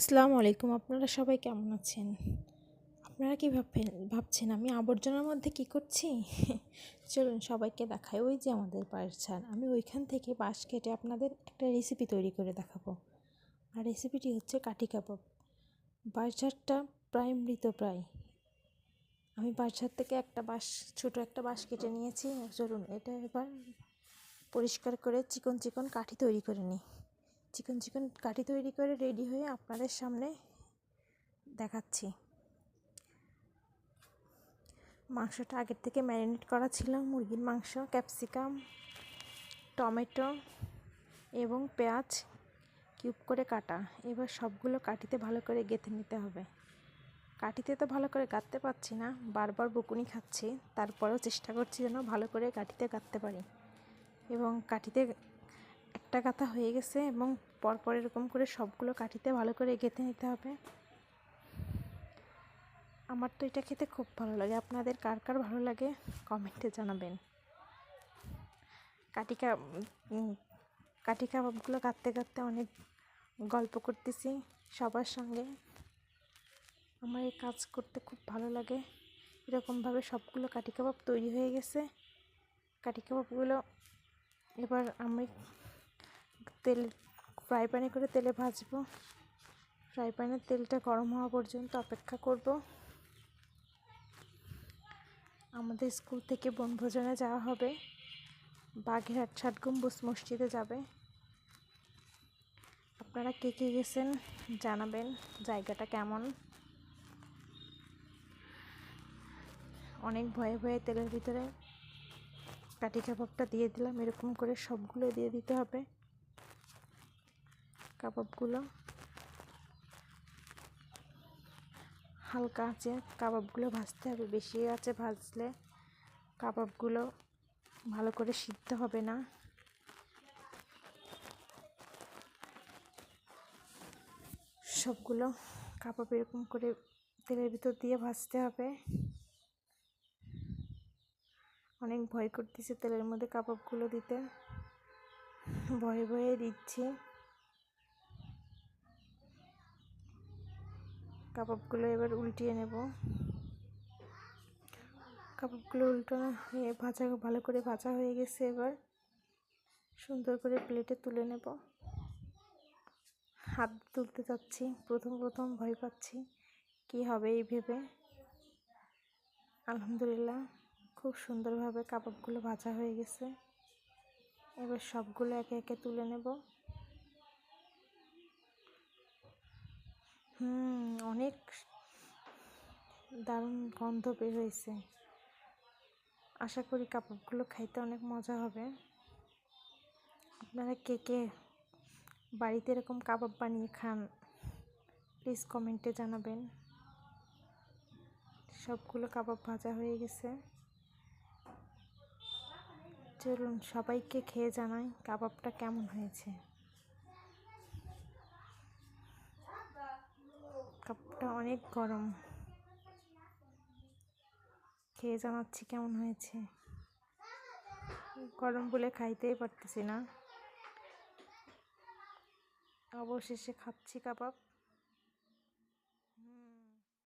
আসসালামু আলাইকুম, আপনারা সবাই কেমন আছেন? আপনারা কি ভাববেন, ভাবছেন আমি আবর্জনার মধ্যে কি করছি? চলুন সবাইকে দেখাই, ওই যে আমাদের বাঁশঝাড় আমি ওইখান থেকে বাঁশ কেটে আপনাদের একটা রেসিপি তৈরি করে দেখাবো। আর রেসিপিটি হচ্ছে কাঠি কাবাব। বাঁশঝাড়টা প্রায় মৃত প্রায়। আমি বাঁশঝাড় থেকে একটা বাঁশ, ছোটো একটা বাঁশ কেটে নিয়েছি। চলুন এটা এবার পরিষ্কার করে চিকন চিকন কাঠি তৈরি করে নিই। চিকন চিকন কাঠি তৈরি করে রেডি হয়ে আপনাদের সামনে দেখাচ্ছি। মাংসটা আগের থেকে ম্যারিনেট করা ছিল। মুরগির মাংস, ক্যাপসিকাম, টমেটো এবং পেঁয়াজ কিউব করে কাটা। এবার সবগুলো কাঠিতে ভালো করে গেঁথে নিতে হবে। কাঠিতে তো ভালো করে গাঁথতে পারছি না, বারবার বকুনি খাচ্ছি, তারপরেও চেষ্টা করছি যেন ভালো করে কাঠিতে গাঁথতে পারি। এবং কাঠিতে একটা কাঁথা হয়ে গেছে এবং পরপর এরকম করে সবগুলো কাঠিতে ভালো করে গেঁথে নিতে হবে। আমার তো এটা খেতে খুব ভালো লাগে। আপনাদের কার কার ভালো লাগে কমেন্টে জানাবেন। কাটি কা কাঠি কাবাবগুলো কাটতে কাটতে অনেক গল্প করতেছি সবার সঙ্গে। আমার এই কাজ করতে খুব ভালো লাগে। এরকমভাবে সবগুলো কাঠি কাবাব তৈরি হয়ে গেছে। কাঠি কাবাবগুলো এবার আমি তেল ফ্রাই প্যানে করে তেলে ভাজবো। ফ্রাই প্যানের তেলটা গরম হওয়া পর্যন্ত অপেক্ষা করব। আমাদের স্কুল থেকে বনভোজনে যাওয়া হবে। বাঘেরহাট ষাট গম্বুজ মসজিদে যাবে। আপনারা কে কে গেছেন জানাবেন, জায়গাটা কেমন? অনেক ভয়ে ভয়ে তেলের ভিতরে কাটি কাবাবটা দিয়ে দিলাম, এরকম করে সবগুলো দিয়ে দিতে হবে। কাবাবগুলো। হালকা আছে, কাবাবগুলো ভাজতে হবে। বেশি আছে ভাজলে কাবাবগুলো ভালো করে সিদ্ধ হবে না। সবগুলো কাবাব এরকম করে তেলের ভিতর দিয়ে ভাজতে হবে। অনেক ভয় করতেছে তেলের মধ্যে কাবাবগুলো দিতে। ভয়ে ভয়ে দিচ্ছি। কাবাবগুলো এবার উল্টিয়ে নেব। কাবাবগুলো উল্টানো হয়ে ভাজা, ভালো করে ভাজা হয়ে গেছে এবার। সুন্দর করে প্লেটে তুলে নেব। হাত তুলতে যাচ্ছি প্রথম প্রথম ভয় পাচ্ছি। কি হবে এই ভেবে? আলহামদুলিল্লাহ, খুব সুন্দরভাবে কাবাবগুলো ভাজা হয়ে গেছে। এবার সবগুলো একে একে তুলে নেব। হুম অনেক দারুণ গন্ধ বের হয়েছে। আশা করি কাবাবগুলো খাইতে অনেক মজা হবে। আপনারা কে কে বাড়িতে এরকম কাবাব বানিয়ে খান প্লিজ কমেন্টে জানাবেন। সবগুলো কাবাব ভাজা হয়ে গেছে। চলুন সবাইকে খেয়ে জানাই কাবাবটা কেমন হয়েছে। কাপটা অনেক গরম। খেয়ে জানাচ্ছি কেমন হয়েছে? গরম বলে খাইতেই পারতেছি না। অবশেষে খাচ্ছি কাবাব।